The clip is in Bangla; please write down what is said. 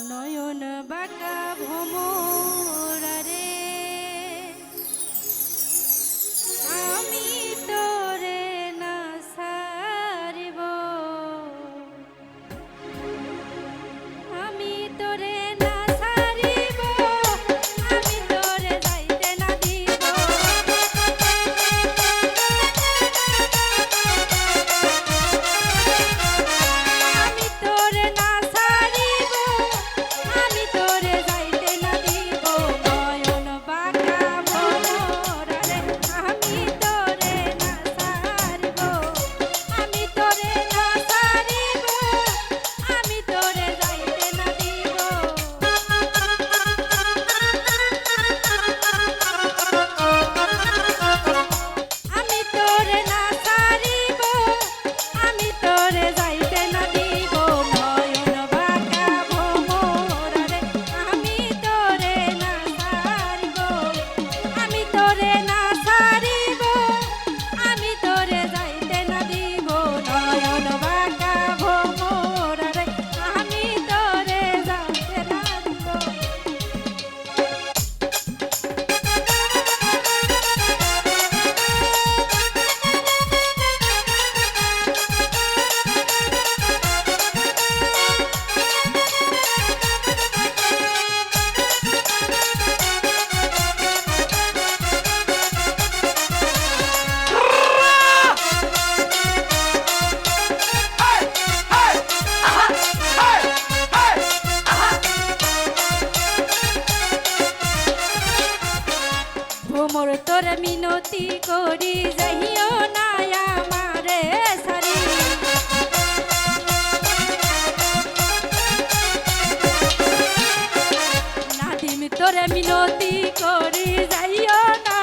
নয়ন বাঁকা ভ্রমণ। ভোমর তোর মিনতি করি যাইও না আমারে সারি। নাদিম তোর মিনতি করি যাইও না